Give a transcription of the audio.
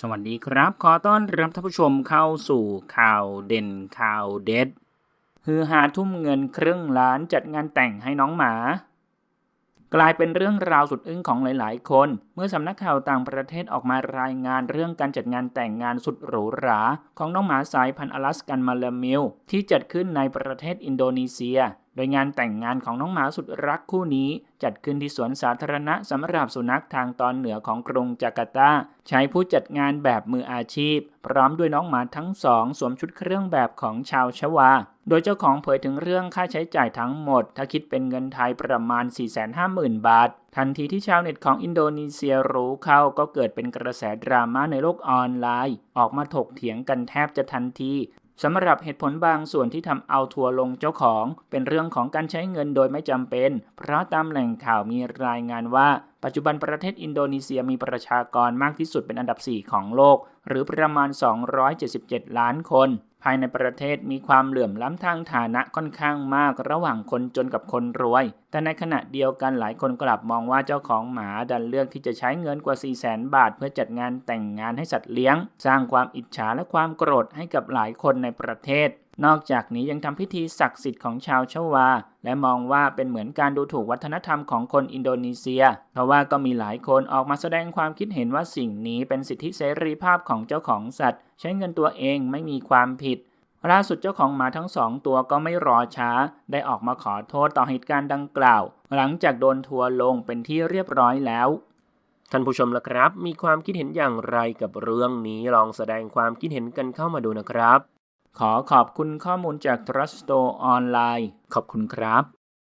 สวัสดีครับ ขอต้อนรับท่านผู้ชมเข้าสู่ข่าวเด่นข่าวเด็ดฮือฮาทุ่มเงินครึ่งล้านจัดงานแต่งให้น้องหมา กลายเป็นเรื่องราวสุดอึ้งของหลาย ๆ คน เมื่อสำนักข่าวต่างประเทศออกมารายงานเรื่องการจัดงานแต่งงานสุดหรูหรา ของน้องหมาสายพันธุ์อลาสกันมาลามิลที่จัดขึ้นในประเทศอินโดนีเซีย โดยงานแต่งงานของน้องหมาสุดรักคู่นี้ จัดขึ้นที่สวนสาธารณะสำหรับสุนัขทางตอนเหนือของกรุงจาการ์ตา ใช้ผู้จัดงานแบบมืออาชีพ พร้อมด้วยน้องหมาทั้งสอง สวมชุดเครื่องแบบของชาวชวา โดยเจ้าของเผยถึงเรื่องค่าใช้จ่ายทั้งหมด ถ้าคิดเป็นเงินไทยประมาณ 450,000 บาท ทันทีที่ชาวเน็ตของอินโดนีเซียรู้เข้าก็เกิดเป็นกระแสดราม่าในโลกออนไลน์ ออกมาถกเถียงกันแทบจะทันที สำหรับเหตุผลบางส่วนที่ทำเอาทัวร์ลงเจ้าของ เป็นเรื่องของการใช้เงินโดยไม่จำเป็น เพราะตามแหล่งข่าวมีรายงานว่า ปัจจุบันประเทศอินโดนีเซียมีประชากรมากที่สุดเป็นอันดับ 4 ของโลก หรือประมาณ 277 ล้านคน ภายในประเทศมีความเหลื่อมล้ำทางฐานะค่อนข้างมากระหว่างคนจนกับคนรวย แต่ในขณะเดียวกันหลายคนกลับมองว่าเจ้าของหมาดันเลือกที่จะใช้เงินกว่า 4 0 0แสนบาท เพื่อจัดงานแต่งงานให้สัตว์เลี้ยง สร้างความอิจฉาและความโกรธให้กับหลายคนในประเทศ นอกจากนี้ยังทำพิธีศักดิ์สิทธิ์ของชาวชวา และมองว่าเป็นเหมือนการดูถูกวัฒนธรรมของคนอินโดนีเซีย เพราะว่าก็มีหลายคนออกมาแสดงความคิดเห็นว่าสิ่งนี้เป็นสิทธิเสรีภาพของเจ้าของสัตว์ ใช้เงินตัวเองไม่มีความผิด ล่าสุดเจ้าของหมาทั้งสองตัวก็ไม่รอช้า ได้ออกมาขอโทษต่อเหตุการณ์ดังกล่าว หลังจากโดนทัวร์ลงเป็นที่เรียบร้อยแล้วท่านผู้ชมล่ะครับ มีความคิดเห็นอย่างไรกับเรื่องนี้ลองแสดงความคิดเห็นกันเข้ามาดูนะครับ ขอขอบคุณข้อมูลจาก Trusto ออนไลน์ ขอบคุณครับ